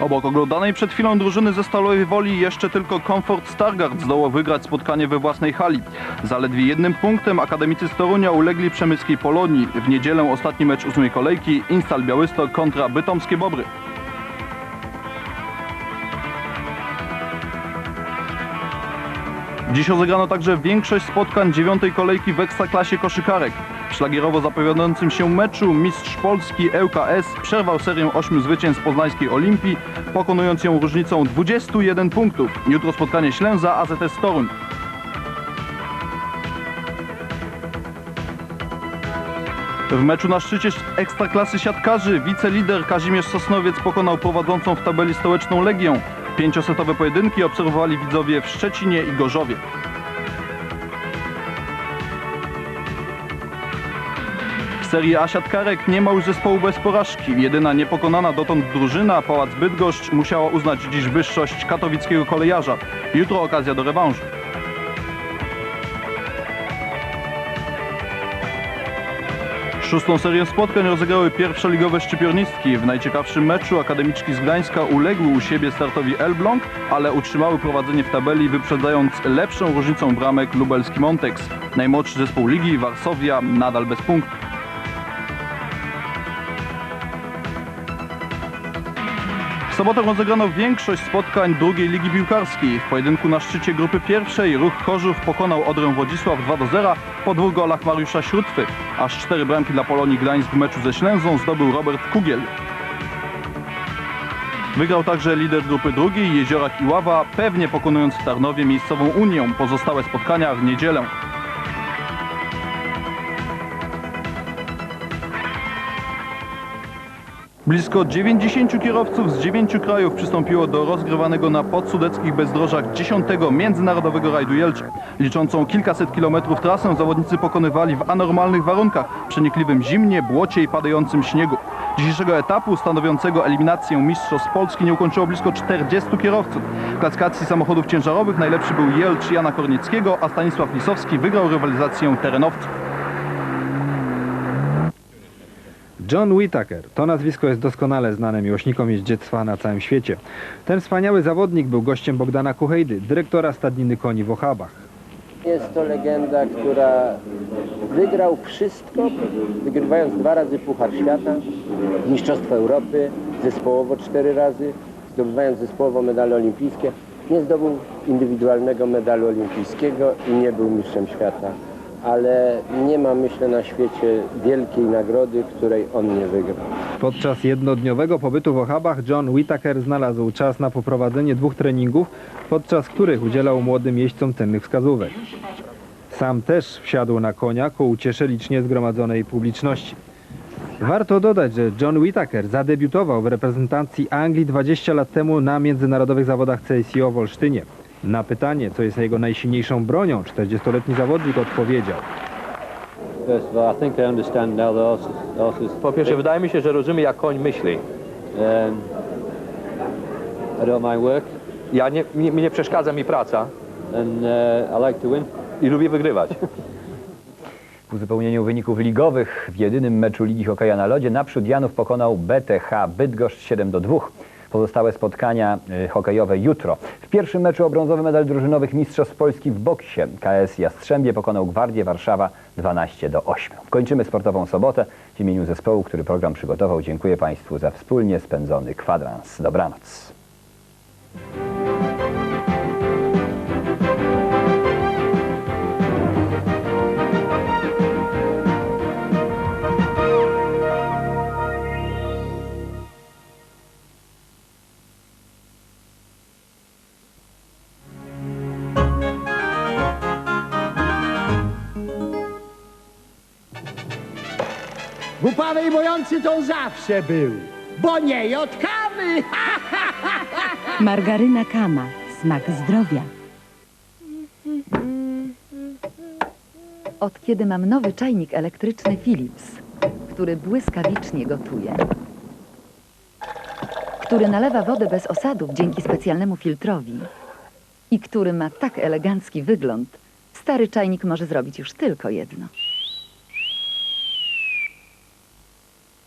Obok oglądanej przed chwilą drużyny ze Stalowej Woli jeszcze tylko Comfort Stargard zdołał wygrać spotkanie we własnej hali. Zaledwie jednym punktem akademicy z Torunia ulegli przemyskiej Polonii. W niedzielę ostatni mecz ósmej kolejki Instal Białystok kontra Bytomskie Bobry. Dziś rozegrano także większość spotkań dziewiątej kolejki w Ekstraklasie koszykarek. W szlagierowo zapowiadającym się meczu mistrz Polski ŁKS przerwał serię ośmiu zwycięstw poznańskiej Olimpii, pokonując ją różnicą 21 punktów. Jutro spotkanie Ślęza AZS Toruń. W meczu na szczycie ekstraklasy siatkarzy wicelider Kazimierz Sosnowiec pokonał prowadzącą w tabeli stołeczną Legię. Pięciosetowe pojedynki obserwowali widzowie w Szczecinie i Gorzowie. W serii A siatkarek nie ma już zespołu bez porażki. Jedyna niepokonana dotąd drużyna, Pałac Bydgoszcz, musiała uznać dziś wyższość katowickiego kolejarza. Jutro okazja do rewanżu. Szóstą serię spotkań rozegrały pierwszoligowe szczypiornistki. W najciekawszym meczu akademiczki z Gdańska uległy u siebie startowi Elbląg, ale utrzymały prowadzenie w tabeli, wyprzedzając lepszą różnicą bramek lubelski Montex. Najmłodszy zespół ligi, Varsovia, nadal bez punktu. Sobotę rozegrano większość spotkań drugiej ligi piłkarskiej. W pojedynku na szczycie grupy pierwszej Ruch Chorzów pokonał Odrę Wodzisław 2 do 0 po dwóch golach Mariusza Śrótwy. Aż cztery bramki dla Polonii Gdańsk w meczu ze Ślęzą zdobył Robert Kugiel. Wygrał także lider grupy drugiej Jeziorak Iława, pewnie pokonując w Tarnowie miejscową Unię. Pozostałe spotkania w niedzielę. Blisko 90 kierowców z 9 krajów przystąpiło do rozgrywanego na podsudeckich bezdrożach 10 Międzynarodowego Rajdu Jelcz. Liczącą kilkaset kilometrów trasę zawodnicy pokonywali w anormalnych warunkach, przenikliwym zimnie, błocie i padającym śniegu. Dzisiejszego etapu stanowiącego eliminację Mistrzostw Polski nie ukończyło blisko 40 kierowców. W klasyfikacji samochodów ciężarowych najlepszy był Jelcz Jana Kornickiego, a Stanisław Lisowski wygrał rywalizację terenowców. John Whittaker. To nazwisko jest doskonale znane miłośnikom jeździectwa na całym świecie. Ten wspaniały zawodnik był gościem Bogdana Kuchejdy, dyrektora stadniny koni w Ochabach. Jest to legenda, która wygrał wszystko, wygrywając dwa razy Puchar Świata, Mistrzostwo Europy, zespołowo cztery razy, zdobywając zespołowo medale olimpijskie. Nie zdobył indywidualnego medalu olimpijskiego i nie był mistrzem świata. Ale nie ma, myślę, na świecie wielkiej nagrody, której on nie wygrał. Podczas jednodniowego pobytu w Ochabach John Whittaker znalazł czas na poprowadzenie dwóch treningów, podczas których udzielał młodym jeźdźcom cennych wskazówek. Sam też wsiadł na konia ku uciesze licznie zgromadzonej publiczności. Warto dodać, że John Whittaker zadebiutował w reprezentacji Anglii 20 lat temu na międzynarodowych zawodach CSIO w Olsztynie. Na pytanie, co jest jego najsilniejszą bronią, 40-letni zawodnik odpowiedział. Po pierwsze, wydaje mi się, że rozumiemy, jak koń myśli. Um, Ja nie, mi, mi nie przeszkadza mi praca uh, i lubię wygrywać. W uzupełnieniu wyników ligowych w jedynym meczu Ligi Hokeja na lodzie naprzód Janów pokonał BTH Bydgoszcz 7 do 2. Pozostałe spotkania y, hokejowe jutro. W pierwszym meczu o brązowy medal drużynowych Mistrzostw Polski w boksie KS Jastrzębie pokonał Gwardię Warszawa 12 do 8. Kończymy sportową sobotę. W imieniu zespołu, który program przygotował, dziękuję Państwu za wspólnie spędzony kwadrans. Dobranoc. To zawsze był, bo nie jadł kawy. Margaryna Kama. Smak zdrowia. Od kiedy mam nowy czajnik elektryczny Philips, który błyskawicznie gotuje, który nalewa wodę bez osadów dzięki specjalnemu filtrowi i który ma tak elegancki wygląd, stary czajnik może zrobić już tylko jedno.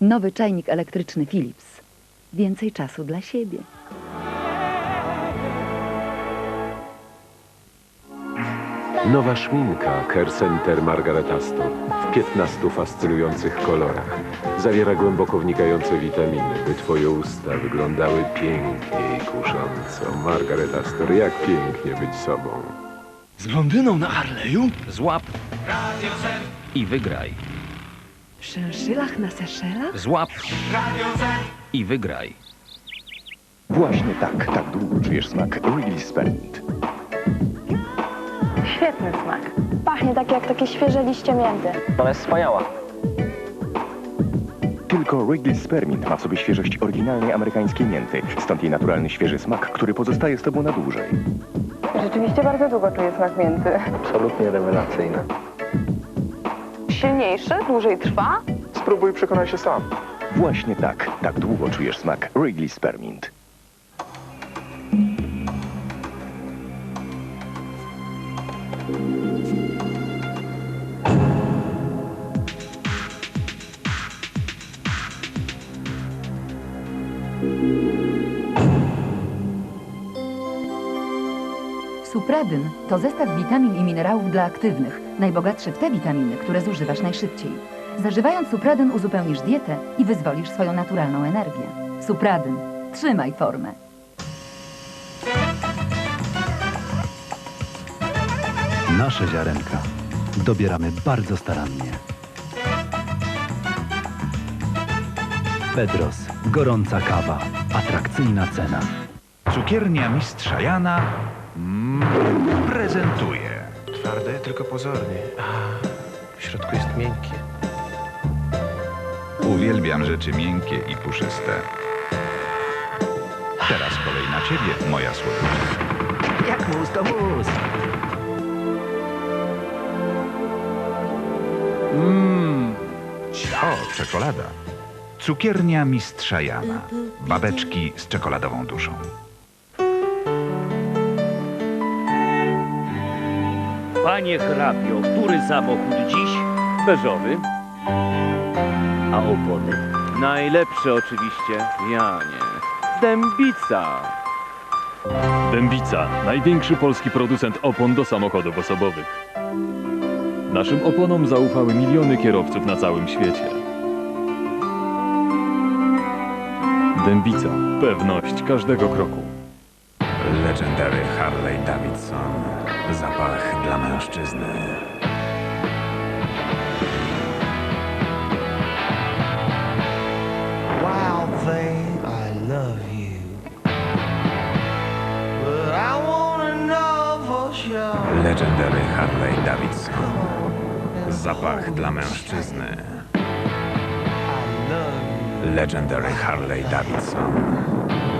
Nowy czajnik elektryczny Philips. więcej czasu dla siebie. Nowa szminka Care Center Margaret Astor w 15 fascynujących kolorach. Zawiera głęboko wnikające witaminy, by twoje usta wyglądały pięknie i kusząco. Margaret Astor, jak pięknie być sobą. Z blondyną na Harley'u? Złap i wygraj. W szynszylach na Seszelach? Złap i wygraj. Właśnie tak, tak długo czujesz smak Wrigley Spearmint. Świetny smak. Pachnie tak jak takie świeże liście mięty. Ona jest wspaniała. Tylko Wrigley Spearmint ma w sobie świeżość oryginalnej amerykańskiej mięty, stąd jej naturalny świeży smak, który pozostaje z tobą na dłużej. Rzeczywiście bardzo długo czuję smak mięty. Absolutnie rewelacyjna. Silniejszy? Dłużej trwa? Spróbuj przekonaj się sam. Właśnie tak, tak długo czujesz smak Wrigley Spearmint. Supradyn to zestaw witamin i minerałów dla aktywnych, najbogatszy w te witaminy, które zużywasz najszybciej. Zażywając supradyn uzupełnisz dietę i wyzwolisz swoją naturalną energię. Supradyn. Trzymaj formę. Nasze ziarenka dobieramy bardzo starannie. Pedros, gorąca kawa, atrakcyjna cena. Cukiernia Mistrza Jana mm, prezentuje. Twarde, tylko pozornie. A, w środku jest miękkie. Uwielbiam rzeczy miękkie i puszyste. Teraz kolej na ciebie, moja słodycz. Jak mus to mus. Mmm, o, czekolada. Cukiernia Mistrza Jana. Babeczki z czekoladową duszą. Panie hrabio, który samochód dziś? Beżowy. A opony? Najlepsze oczywiście. Ja nie. Dębica. Dębica, największy polski producent opon do samochodów osobowych. Naszym oponom zaufały miliony kierowców na całym świecie. Dębica, pewność każdego kroku. Legendary Harley Davidson. Zapach dla mężczyzny. Wild thing, I love you. But I wanna know for sure. Legendary Harley Davidson. Zapach dla mężczyzny. Legendary Harley Davidson.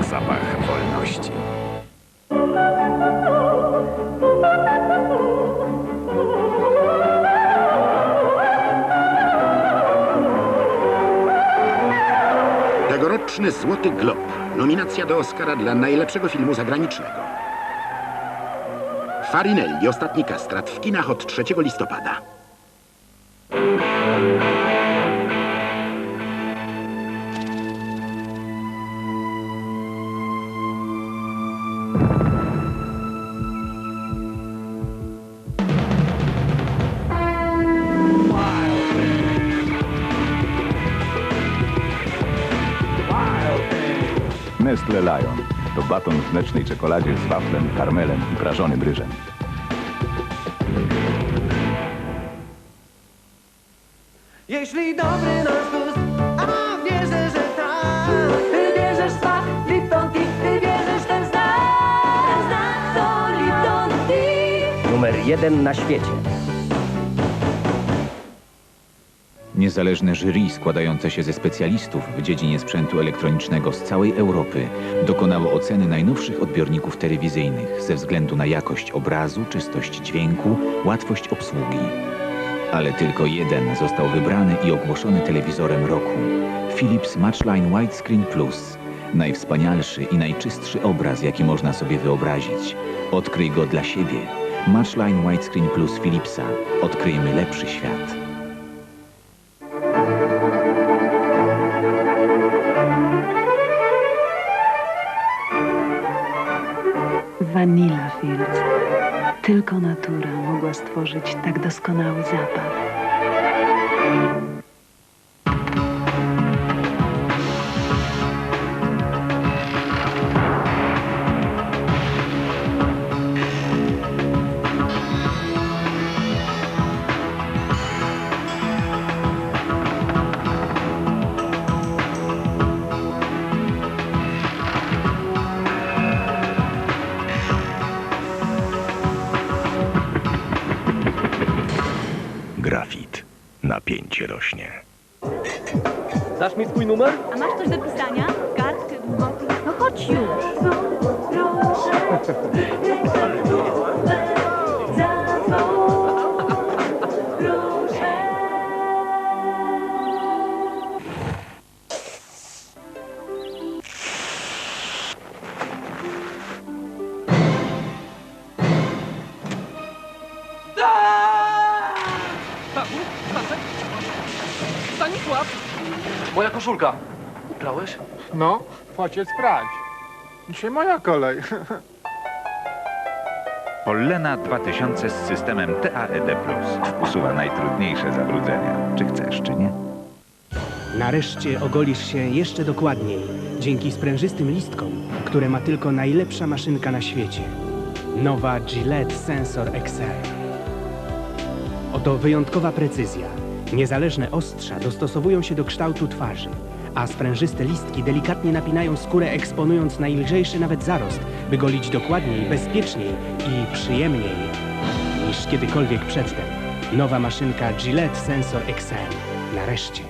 Zapach wolności. Tegoroczny Złoty Glob. Nominacja do Oscara dla najlepszego filmu zagranicznego. Farinelli, ostatni kastrat w kinach od 3 listopada. Baton w mlecznej czekoladzie z waflem, karmelem i prażonym ryżem. Jeśli dobry nasz gust, a wierzę, że tak. Ty bierzesz smak Lipton Tea, ty bierzesz ten znak. Znak to Lipton Tea. Numer jeden na świecie. Niezależne jury składające się ze specjalistów w dziedzinie sprzętu elektronicznego z całej Europy dokonało oceny najnowszych odbiorników telewizyjnych ze względu na jakość obrazu, czystość dźwięku, łatwość obsługi. Ale tylko jeden został wybrany i ogłoszony telewizorem roku. Philips Matchline Widescreen Plus. Najwspanialszy i najczystszy obraz, jaki można sobie wyobrazić. Odkryj go dla siebie. Matchline Widescreen Plus Philipsa. Odkryjmy lepszy świat. Vanilla Fields. Tylko natura mogła stworzyć tak doskonały zapach. Napięcie rośnie. Dasz mi swój numer? A masz coś do pisania? Kartkę, długopis? No chodź już. Stanisław! Koszulka. Brałeś? No, chodźcie sprawdź. Dzisiaj moja kolej. Pollena 2000 z systemem TAED+. Usuwa najtrudniejsze zabrudzenia. Czy chcesz, czy nie? Nareszcie ogolisz się jeszcze dokładniej dzięki sprężystym listkom, które ma tylko najlepsza maszynka na świecie. Nowa Gillette Sensor XL. Oto wyjątkowa precyzja. Niezależne ostrza dostosowują się do kształtu twarzy, a sprężyste listki delikatnie napinają skórę, eksponując najlżejszy nawet zarost, by golić dokładniej, bezpieczniej i przyjemniej niż kiedykolwiek przedtem. Nowa maszynka Gillette Sensor XL. Nareszcie.